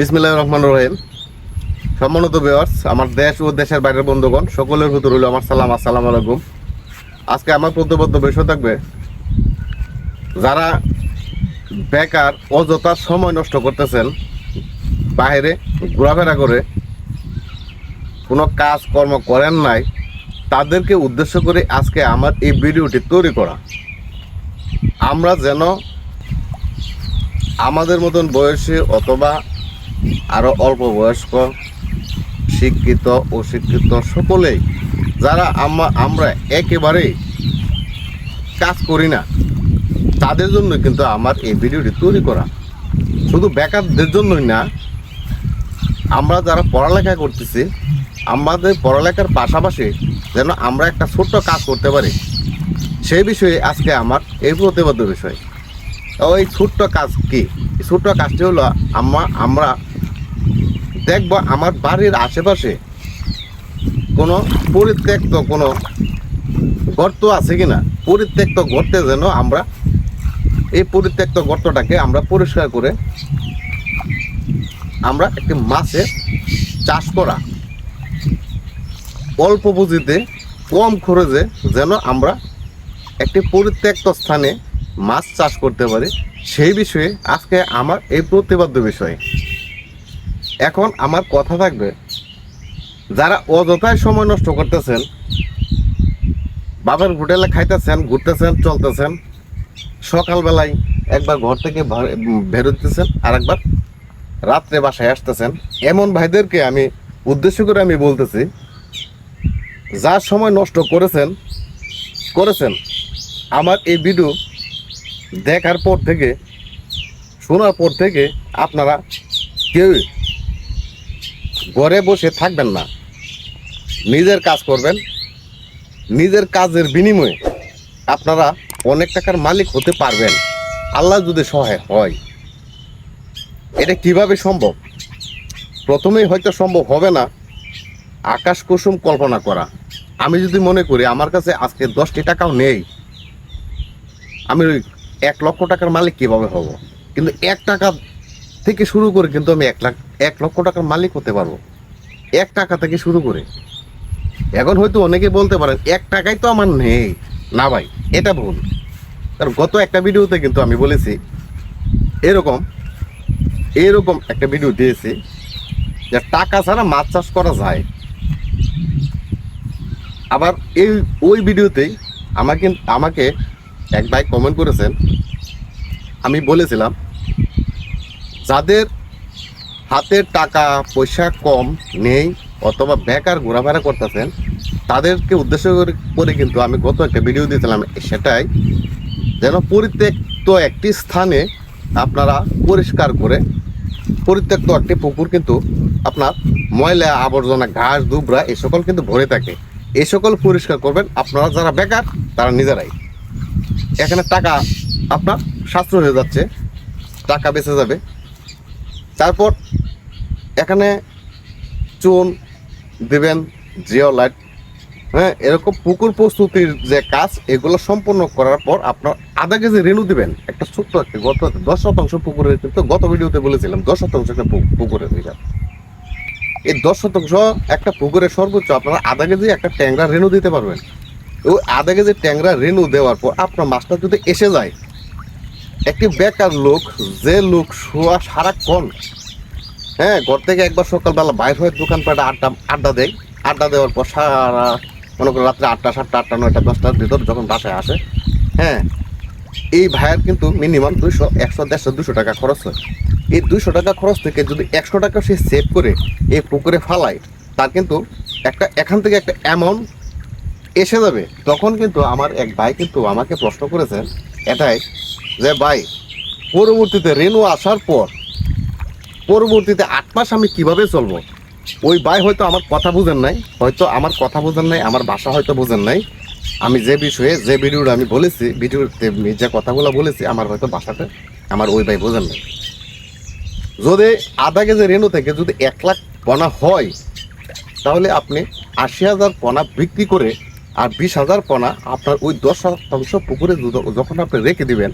বিসমিল্লাহ রহমান রহিম। সম্মানিত বিয়ার্স আমার দেশ ও দেশের বাইরের বন্ধুগণ, সকলের ভিতর হইল আমার সালাম, আসসালামু আলাইকুম। আজকে আমার প্রতিবদ্ধ বিষয় থাকবে, যারা বেকার, অযথা সময় নষ্ট করতেছেন বাইরে ঘোরাফেরা করে, কোনো কাজ কর্ম করেন নাই, তাদেরকে উদ্দেশ্য করে আজকে আমার এই ভিডিওটি তৈরি করা। আমরা যেন আমাদের মতন বয়সী অথবা আরও অল্প বয়স্ক, শিক্ষিত, অশিক্ষিত সকলেই, যারা আমরা আমরা একেবারেই কাজ করি না, তাদের জন্য কিন্তু আমার এই ভিডিওটি তৈরি করা। শুধু বেকারদের জন্যই না, আমরা যারা পড়ালেখা করতেছি, আমাদের পড়ালেখার পাশাপাশি যেন আমরা একটা ছোট্ট কাজ করতে পারি, সেই বিষয়ে আজকে আমার এই প্রতিবদ্ধ বিষয়। ওই ছোট্ট কাজ কি? ছোট্ট কাজটি হলো আমরা আমরা দেখব আমার বাড়ির আশেপাশে কোনো পরিত্যক্ত কোনো গর্ত আছে কিনা? পরিত্যক্ত গর্তে যেন আমরা এই পরিত্যক্ত গর্তটাকে আমরা পরিষ্কার করে আমরা একটি মাছের চাষ করা। অল্প পুঁজিতে, কম খরচে যেন আমরা একটি পরিত্যক্ত স্থানে মাছ চাষ করতে পারি। সেই বিষয়ে আজকে আমার এই প্রতিবাদ্য বিষয় এখন আমার কথা থাকবে, যারা অযথায় সময় নষ্ট করতেছেন বাবার হোটেলে খাইতেছেন, ঘুরতেছেন, চলতেছেন, সকালবেলায় একবার ঘর থেকে বেরোতেছেন আর একবার রাত্রে বাসায় আসতেছেন, এমন ভাইদেরকে আমি, উদ্দেশ্য করে আমি বলতেছি যার সময় নষ্ট করেছেন করেছেন, আমার এই ভিডিও দেখার পর থেকে, শোনার পর থেকে আপনারা কেউ ঘরে বসে থাকবেন না। নিজের কাজ করবেন। নিজের কাজের বিনিময়ে আপনারা অনেক টাকার মালিক হতে পারবেন। আল্লাহ যদি সহায় হয়। এটা কীভাবে সম্ভব? প্রথমেই হয়তো সম্ভব হবে না আকাশ কুসুম কল্পনা করা। আমি যদি মনে করি আমার কাছে আজকে দশটি টাকাও নেই, আমি ওই এক লক্ষ টাকার মালিক কীভাবে হব? কিন্তু এক টাকা থেকে শুরু করে কিন্তু আমি এক লাখ, এক লক্ষ টাকার মালিক হতে পারব। এক টাকা থেকে শুরু করে। এখন হয়তো অনেকে বলতে পারেন এক টাকাই তো আমার নেই। না ভাই, এটা ভুল। কারণ গত একটা ভিডিওতে কিন্তু আমি বলেছি, এরকম এরকম একটা ভিডিও দিয়েছি যে টাকা ছাড়া মাছ চাষ করা যায়। আবার এই, ওই ভিডিওতেই আমাকে আমাকে এক ভাই কমেন্ট করেছেন। আমি বলেছিলাম যাদের হাতে টাকা, পয়সা কম নেই অথবা বেকার ঘোরাফেরা করতেছেন, তাদেরকে উদ্দেশ্য করে কিন্তু আমি গত একটা ভিডিও দিয়েছিলাম, সেটাই যেন পরিত্যক্ত একটি স্থানে আপনারা পরিষ্কার করে, পরিত্যক্ত একটি পুকুর কিন্তু আপনার ময়লা, আবর্জনা, ঘাস, দুবরা এই সকল কিন্তু ভরে থাকে। এই সকল পরিষ্কার করবেন আপনারা যারা বেকার, তারা নিজেরাই। এখানে টাকা আপনার সাশ্রয় হয়ে যাচ্ছে, টাকা বেঁচে যাবে। তারপর এখানে চুন দেবেন জিও লাইট। হ্যাঁ এরকম পুকুর প্রস্তুতির যে কাজ, এগুলো সম্পূর্ণ করার পর আপনার আধা কেজি রেণু দেবেন। একটা ছোট্ট একটা গত দশ শতাংশ পুকুরের কিন্তু গত ভিডিওতে বলেছিলাম, দশ শতাংশ একটা পুকুরের হিসাব এই দশ শতাংশ একটা পুকুরের সর্বোচ্চ আপনারা আধা কেজি একটা ট্যাংরা রেণু দিতে পারবেন। ওই আধা কেজি ট্যাংরা রেণু দেওয়ার পর আপনার মাছটা যদি এসে যায় একটি বেকার লোক, যে লোক শোয়া সারাক্ষণ হ্যাঁ ঘর থেকে একবার সকালবেলা বাইর হয়ে দোকানপাটে আড্ডা আড্ডা দেয়। আড্ডা দেওয়ার পর সারা, মনে করো রাত্রে আটটা, সাতটা, আটটা, নয়টা, দশটার ভিতর যখন বাসায় আসে হ্যাঁ এই ভাইয়ের কিন্তু মিনিমাম দুইশো, একশো, দেড়শো দুশো টাকা খরচ হয়। এই দুইশো টাকা খরচ থেকে যদি একশো টাকা সে সেভ করে, এই পুকুরে ফালায়, তার কিন্তু একটা, এখান থেকে একটা অ্যামাউন্ট এসে যাবে। তখন কিন্তু আমার এক ভাই কিন্তু আমাকে প্রশ্ন করেছেন, এটাই যে ভাই, পরবর্তীতে রেনু আসার পর, পরবর্তীতে আট মাস আমি কীভাবে চলবো? ওই ভাই হয়তো আমার কথা বুঝেন নাই, হয়তো আমার কথা বুঝেন নাই, আমার ভাষা হয়তো বুঝেন নাই। আমি যে বিষয়ে, যে ভিডিওটা আমি বলেছি, ভিডিওতে যে কথাগুলো বলেছি, আমার হয়তো ভাষাটা আমার ওই ভাই বোঝেন নাই। যদি আধা কেজি রেনু থেকে যদি এক লাখ পনা হয়, তাহলে আপনি আশি হাজার পনা বিক্রি করে আর বিশ হাজার পনা আপনার ওই দশ শতাংশ পুকুরে যখন আপনি রেখে দিবেন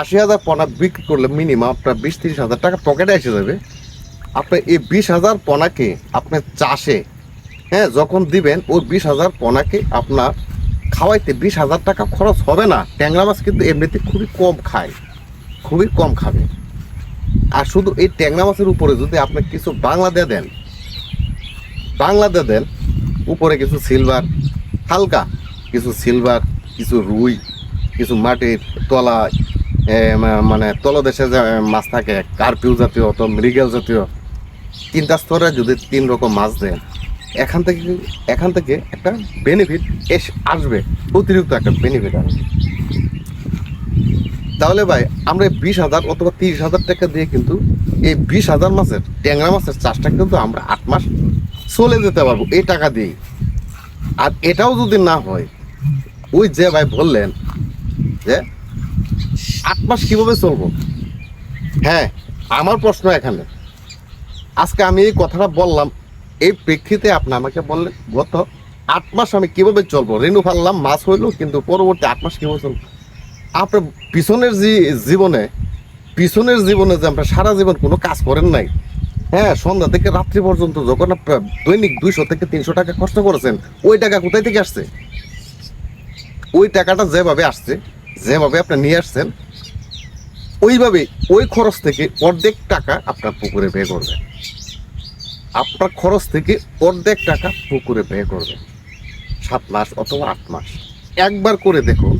আশি হাজার পোনা বিক্রি করলে মিনিমাম আপনার বিশ তিরিশ হাজার টাকা পকেটে এসে যাবে। আপনি এই বিশ হাজার পোনাকে আপনি চাষে হ্যাঁ যখন দিবেন, ওই বিশ হাজার পোনাকে আপনার খাওয়াইতে বিশ হাজার টাকা খরচ হবে না। ট্যাংরা মাছ কিন্তু এমনিতে খুবই কম খায়, খুবই কম খাবে। আর শুধু এই ট্যাংরা মাছের উপরে যদি আপনি কিছু বাংলা দিয়ে দেন, বাংলা দিয়ে দেন, উপরে কিছু সিলভার হালকা কিছু সিলভার কিছু রুই কিছু মাটির তলা মানে তলদেশে যে মাছ থাকে, কার্পিউ জাতীয় অত মৃগেল জাতীয়, তিনটা স্তরে যদি তিন রকম মাছ দেন, এখান থেকে এখান থেকে একটা বেনিফিট এস, আসবে, অতিরিক্ত একটা বেনিফিট আসবে। তাহলে ভাই, আমরা বিশ হাজার অথবা তিরিশ হাজার টাকা দিয়ে কিন্তু এই বিশ হাজার মাছের, ট্যাংরা মাছের চাষটা কিন্তু আমরা আট মাস চলে যেতে পারব এই টাকা দিয়েই। আর এটাও যদি না হয়, ওই যে ভাই বললেন যে আট মাস কীভাবে চলবো? হ্যাঁ আমার প্রশ্ন এখানে। আজকে আমি এই কথাটা বললাম, এই প্রেক্ষিতে আপনি আমাকে বললেন, গত আট মাস আমি কীভাবে চলবো? রেনু ফাললাম মাছ হইল, কিন্তু পরবর্তী আট মাস কীভাবে চলবো? আপনার পিছনের যে জীবনে, পিছনের জীবনে যে আপনার সারা জীবন কোনো কাজ করেন নাই হ্যাঁ সন্ধ্যা থেকে রাত্রি পর্যন্ত যখন দৈনিক দুইশো থেকে তিনশো টাকা খরচ করেছেন, ওই টাকা কোথায় থেকে আসছে? ওই টাকাটা যেভাবে আসছে যেভাবে আপনি নিয়ে আসছেন, ওইভাবে ওই খরচ থেকে অর্ধেক টাকা আপনার পুকুরে ব্যয় করবেন। আপনার খরচ থেকে অর্ধেক টাকা পুকুরে ব্যয় করবেন। সাত মাস অথবা আট মাস। একবার করে দেখুন,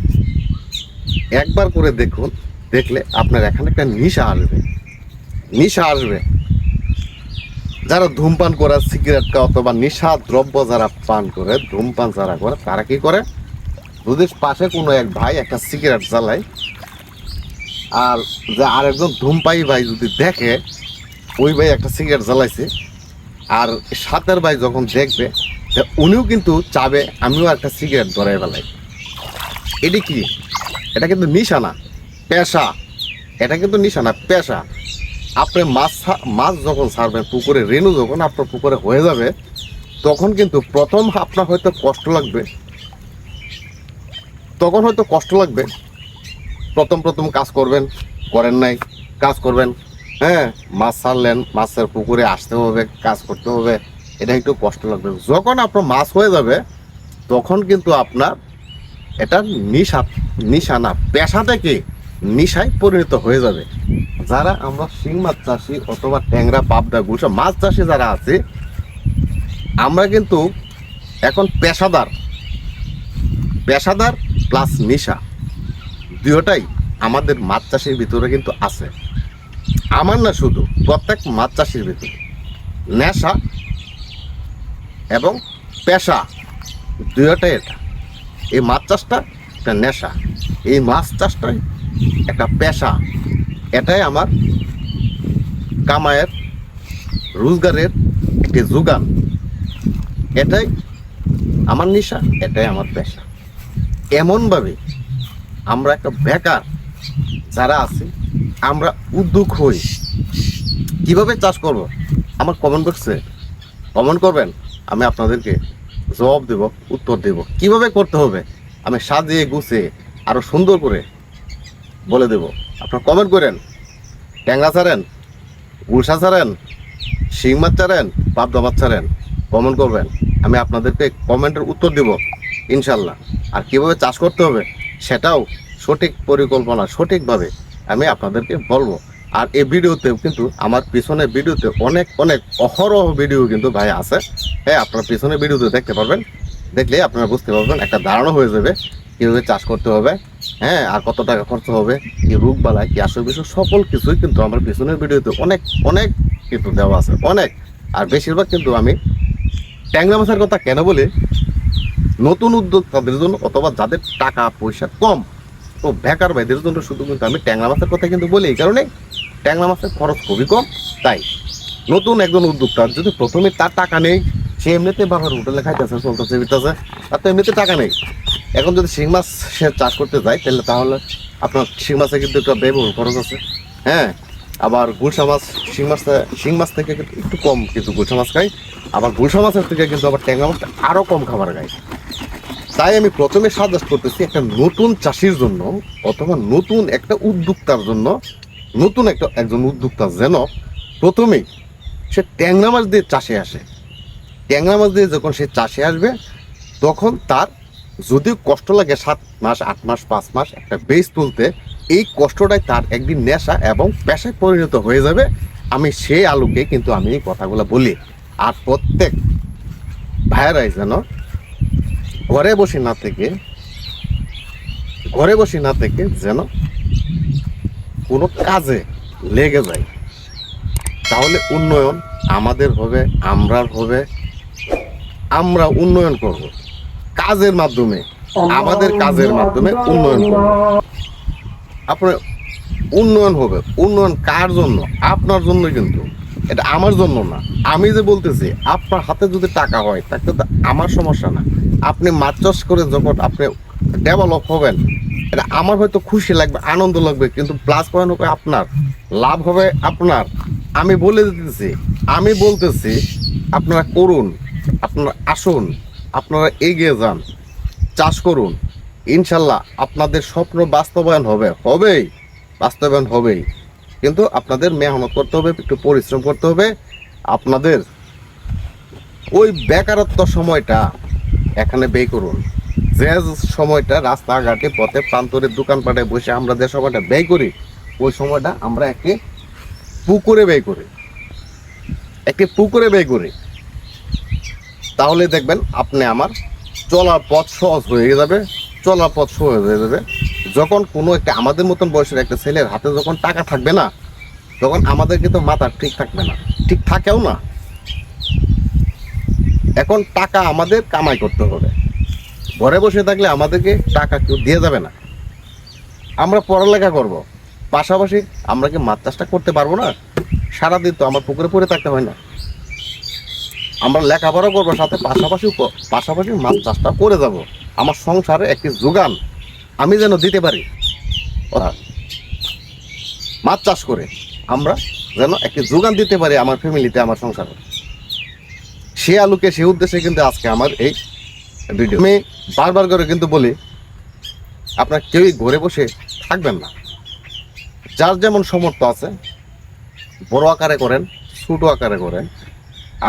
একবার করে দেখুন, দেখলে আপনার এখানে একটা নিশা আসবে। নিশা আসবে। যারা ধূমপান করে, সিগারেট খায় অথবা নিশা দ্রব্য যারা পান করে, ধূমপান যারা করে, তারা কি করে? যদি পাশে কোনো এক ভাই একটা সিগারেট জ্বালায়। আর যে আরেকজন ধূমপাই ভাই যদি দেখে, ওই ভাই একটা সিগারেট জ্বালাইছে। আর সাতের ভাই যখন দেখবে উনিও কিন্তু চাবে, আমিও একটা সিগারেট ধরাই ফেলাই। এটি কি? এটা কিন্তু নিশানা। পেশা। এটা কিন্তু নিশানা, পেশা। আপনি মাছ মাছ যখন ছাড়বেন পুকুরে, রেণু যখন আপনার পুকুরে হয়ে যাবে, তখন কিন্তু প্রথম আপনার হয়তো কষ্ট লাগবে তখন হয়তো কষ্ট লাগবে। প্রথম প্রথম কাজ করবেন, করেন নাই, কাজ করবেন। হ্যাঁ মাছ ছাড়লেন, মাছের পুকুরে আসতে হবে, কাজ করতে হবে, এটা একটু কষ্ট লাগবে। যখন আপনার মাছ হয়ে যাবে, তখন কিন্তু আপনার এটা নিশা নিশানা পেশা থেকে নিশায় পরিণত হয়ে যাবে। যারা আমরা শিং মাছ চাষি অথবা ট্যাংরা, পাবদা গুসা মাছ চাষি যারা আছে, আমরা কিন্তু এখন পেশাদার। পেশাদার প্লাস নেশা। দুটোটাই আমাদের মাছ চাষের ভিতরে কিন্তু আছে। আমার না শুধু, প্রত্যেক মাছ চাষির ভিতরে। নেশা এবং পেশা দুটোটাই এটা। এই মাছ চাষটা একটা নেশা। এই মাছ চাষটাই একটা পেশা। এটাই আমার কামায়ের, রোজগারের একটি যোগান। এটাই আমার নেশা, এটাই আমার পেশা। এমনভাবে আমরা একটা বেকার যারা আছে, আমরা উদ্যোগ হই। কীভাবে চাষ করব? আমার কমেন্ট বক্সে কমেন্ট করবেন, আমি আপনাদেরকে জবাব দেব, উত্তর দেব। কীভাবে করতে হবে? আমি সাজিয়ে গুছিয়ে আরও সুন্দর করে বলে দেব। আপনারা কমেন্ট করেন, ট্যাংরা ছাড়েন গুলশা ছাড়েন, শিং মাছ ছাড়েন, পাবদা মাছ ছাড়েন কমেন্ট করবেন। আমি আপনাদেরকে কমেন্টের উত্তর দেব। ইনশাল্লাহ। আর কীভাবে চাষ করতে হবে সেটাও সঠিক পরিকল্পনা, সঠিকভাবে আমি আপনাদেরকে বলব। আর এই ভিডিওতেও কিন্তু আমার পিছনের ভিডিওতে অনেক অনেক অহরহ ভিডিও কিন্তু ভাই আছে। হ্যাঁ আপনার পিছনের ভিডিওতে দেখতে পারবেন। দেখলে আপনারা বুঝতে পারবেন একটা ধারণা হয়ে যাবে, কীভাবে চাষ করতে হবে হ্যাঁ আর কত টাকা খরচ হবে, কি রোগ বালাই, কি আসল বিষয়, সকল কিছুই কিন্তু আমার পিছনের ভিডিওতে অনেক অনেক কিন্তু দেওয়া আছে, অনেক। আর বেশিরভাগ কিন্তু আমি ট্যাংরা মাছের কথা কেন বলি? নতুন উদ্যোক্তাদের জন্য অথবা যাদের টাকা পয়সা কম, তো বেকার ভাইদের জন্য শুধু কিন্তু আমি ট্যাংরা মাছের কথা কিন্তু বলি, এই কারণে ট্যাংরা মাছের খরচ খুবই কম। তাই নতুন একজন উদ্যোক্তা যদি প্রথমে তার টাকা নেই, সে এমনিতে বাবার হোটেলে খাইতেছে, চলতেছে বিতেছে তার তো এমনিতে টাকা নেই। এখন যদি শিং মাছ সে চাষ করতে যায়, তাহলে তাহলে আপনার শিং মাছে কিন্তু একটা ব্যয়বহুল খরচ আছে। হ্যাঁ আবার গুলশা মাছ, শিং মাছ শিং মাছ থেকে একটু কম কিন্তু গুলশা মাছ খায় আবার গুলশা মাছের থেকে কিন্তু আবার ট্যাংরা মাছটা আরও কম খাবার খায় তাই আমি প্রথমে সাজেস্ট করতেছি একটা নতুন চাষির জন্য, অথবা নতুন একটা উদ্যোক্তার জন্য, নতুন একটা একজন উদ্যোক্তা যেন প্রথমেই সে ট্যাংরা মাছ দিয়ে চাষে আসে। ট্যাংরা মাছ দিয়ে যখন সে চাষে আসবে, তখন তার যদিও কষ্ট লাগে সাত মাস, আট মাস, পাঁচ মাস একটা বেস তুলতে এই কষ্টটাই তার একদিন নেশা এবং পেশায় পরিণত হয়ে যাবে। আমি সেই আলোকে কিন্তু আমি এই কথাগুলো বলি। আর প্রত্যেক ভাইয়ারাই যেন ঘরে বসে না থেকে, ঘরে বসে না থেকে যেন কোনো কাজে লেগে যায়। তাহলে উন্নয়ন আমাদের হবে, আমরার হবে, আমরা উন্নয়ন করব। কাজের মাধ্যমে, আমাদের কাজের মাধ্যমে উন্নয়ন করব। আপনার উন্নয়ন হবে। উন্নয়ন কার জন্য? আপনার জন্য কিন্তু। এটা আমার জন্য না। আমি যে বলতেছি, আপনার হাতে যদি টাকা হয়, তাতে তো আমার সমস্যা না। আপনি মাছ চাষ করে যখন আপনি ডেভেলপ হবেন, এটা আমার হয়তো খুশি লাগবে, আনন্দ লাগবে, কিন্তু প্লাস পয়েন্ট হবে আপনার। লাভ হবে আপনার। আমি বলে দিতেছি, আমি বলতেছি, আপনারা করুন, আপনারা আসুন, আপনারা এগিয়ে যান, চাষ করুন। ইনশাল্লাহ আপনাদের স্বপ্ন বাস্তবায়ন হবে, হবেই, বাস্তবায়ন হবেই। কিন্তু আপনাদের মেহনত করতে হবে, একটু পরিশ্রম করতে হবে। আপনাদের ওই বেকারত্ব সময়টা এখানে ব্যয় করুন। যে সময়টা রাস্তাঘাটে, পথে, প্রান্তরে, দোকানপাটে বসে আমরা যে সময়টা ব্যয় করি, ওই সময়টা আমরা একটি পুকুরে ব্যয় করি। একটি পুকুরে ব্যয় করি। তাহলে দেখবেন, আপনি আমার চলার পথ সহজ হয়ে যাবে। চলার পথ সহজ হয়ে যাবে যখন কোনো একটা আমাদের মতন বয়সের একটা ছেলের হাতে যখন টাকা থাকবে না, তখন আমাদের কিন্তু মাথা ঠিক থাকবে না। ঠিক থাকেও না। এখন টাকা আমাদের কামাই করতে হবে। ঘরে বসে থাকলে আমাদেরকে টাকা কেউ দিয়ে যাবে না। আমরা পড়ালেখা করব। পাশাপাশি আমরা কি মাছ চাষটা করতে পারব না? সারাদিন তো আমার পুকুরে পড়ে থাকতে হয় না। আমরা লেখাপড়া করব, সাথে পাশাপাশি পাশাপাশি মাছ চাষটা করে যাব। আমার সংসারে একটি যোগান আমি যেন দিতে পারি। মাছ চাষ করে আমরা যেন একটি যোগান দিতে পারি আমার ফ্যামিলিতে, আমার সংসারে। সে আলুকে, সে উদ্দেশ্যে কিন্তু আজকে আমার এই ভিডিও। আমি বারবার করে কিন্তু বলি, আপনার কেউই ঘরে বসে থাকবেন না। যার যেমন সমর্থ আছে, বড় আকারে করেন, ছোটো আকারে করেন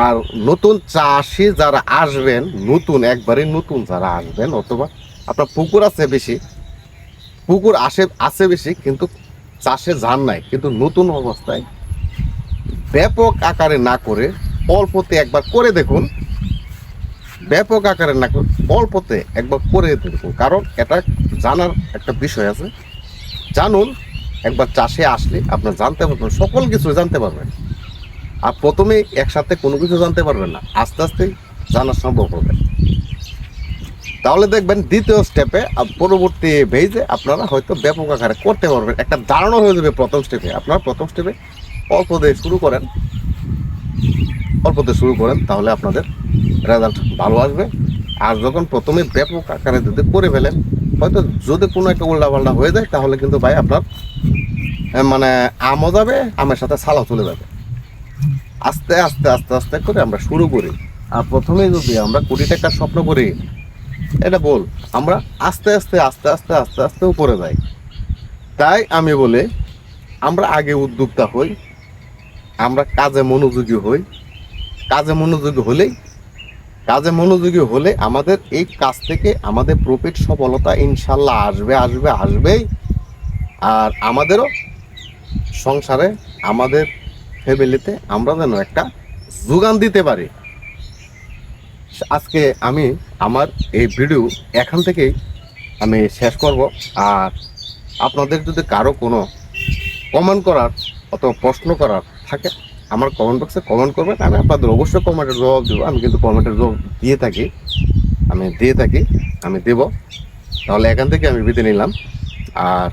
আর নতুন চাষি যারা আসবেন, নতুন একবারে নতুন যারা আসবেন, অথবা আপনার পুকুর আছে বেশি, পুকুর আসে, আছে বেশি, কিন্তু চাষে যান নাই, কিন্তু নতুন অবস্থায় ব্যাপক আকারে না করে অল্পতে একবার করে দেখুন, ব্যাপক আকারে না করে অল্পতে একবার করে দেখুন, কারণ এটা জানার একটা বিষয় আছে। জানুন, একবার চাষে আসলে আপনার জানতে পারবেন সকল কিছু জানতে পারবেন। আর প্রথমে একসাথে কোনো কিছু জানতে পারবেন না। আস্তে আস্তে জানা সম্ভব হবে। তাহলে দেখবেন দ্বিতীয় স্টেপে পরবর্তী ভেজে আপনারা হয়তো ব্যাপক আকারে করতে পারবেন। একটা ধারণা হয়ে যাবে প্রথম স্টেপে আপনারা প্রথম স্টেপে অল্প দিয়ে শুরু করেন। অল্প দিয়ে শুরু করেন, তাহলে আপনাদের রেজাল্ট ভালো আসবে। আর যখন প্রথমে ব্যাপক আকারে যদি করে ফেলেন, হয়তো যদি কোনো একটা উল্টাপাল্টা হয়ে যায়, তাহলে কিন্তু ভাই আপনার মানে আমও যাবে, আমের সাথে সালাও চলে যাবে। আস্তে আস্তে আস্তে আস্তে করে আমরা শুরু করি। আর প্রথমে যদি আমরা কোটি টাকার স্বপ্ন করি, এটা বল, আমরা আস্তে আস্তে আস্তে আস্তে আস্তে আস্তে উপরে যাই। তাই আমি বলে, আমরা আগে উদ্যোক্তা হই, আমরা কাজে মনোযোগী হই। কাজে মনোযোগী হলেই, কাজে মনোযোগী হলে আমাদের এই কাজ থেকে আমাদের প্রফিট সফলতা ইনশাল্লাহ আসবে আসবে, আসবেই। আর আমাদেরও সংসারে আমাদের ফ্যামিলিতে আমরা যেন একটা যোগান দিতে পারি। আজকে আমি আমার এই ভিডিও এখান থেকেই আমি শেষ করব। আর আপনাদের যদি কারও কোনো কমেন্ট করার অথবা প্রশ্ন করার থাকে, আমার কমেন্ট বক্সে কমেন্ট করবেন। আমি আপনাদের অবশ্যই কমেন্টের জবাব দেবো। আমি কিন্তু কমেন্টের জবাব দিয়ে থাকি। আমি দিয়ে থাকি, আমি দেব। তাহলে এখান থেকে আমি বিদায় নিলাম। আর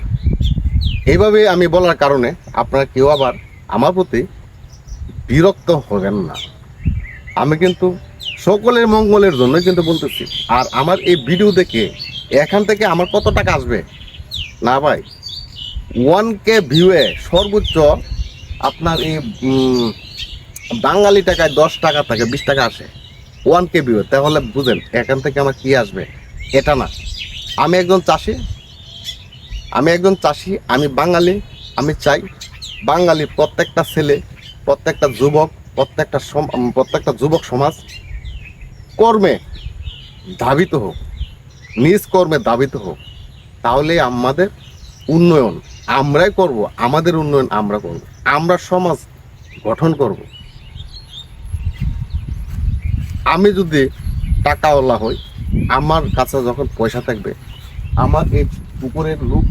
এইভাবে আমি বলার কারণে আপনারা কেউ আবার আমার প্রতি বিরক্ত হবেন না। আমি কিন্তু সকলের মঙ্গলের জন্য কিন্তু বলতেছি। আর আমার এই ভিডিও দেখে এখান থেকে আমার কত টাকা আসবে? না ভাই ওয়ান কে ভিউয়ে সর্বোচ্চ আপনার এই বাঙালি টাকায় দশ টাকা থাকে বিশ টাকা আসে। ওয়ান কে ভিউ তাহলে বুঝেন, এখান থেকে আমার কি আসবে? এটা না। আমি একজন চাষি। আমি একজন চাষি, আমি বাঙালি। আমি চাই বাঙালি প্রত্যেকটা ছেলে প্রত্যেকটা যুবক, প্রত্যেকটা প্রত্যেকটা যুবক সমাজ কর্মে ধাবিত হোক, নিজ কর্মে ধাবিত হোক, তাহলে আমাদের উন্নয়ন আমরাই করব, আমাদের উন্নয়ন আমরা করব, আমরা সমাজ গঠন করব। আমি যদি টাকাওয়ালা হই, আমার কাছে যখন পয়সা থাকবে, আমার এই পুকুরের লোক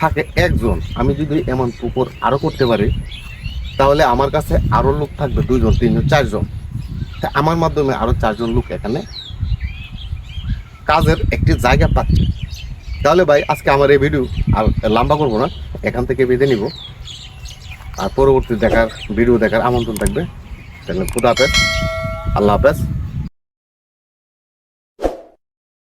থাকে একজন, আমি যদি এমন পুকুর আরও করতে পারি তাহলে আমার কাছে আরও লোক থাকবে দুজন তিনজন, চারজন। তা আমার মাধ্যমে আরও চারজন লোক এখানে কাজের একটি জায়গা পাচ্ছে। তাহলে ভাই, আজকে আমার এই ভিডিও আর লম্বা করব না, এখান থেকে বেঁধে নিব। আর পরবর্তী দেখার, ভিডিও দেখার আমন্ত্রণ থাকবে। তাহলে খুদা হাফেজ, আল্লাহ হাফেজ।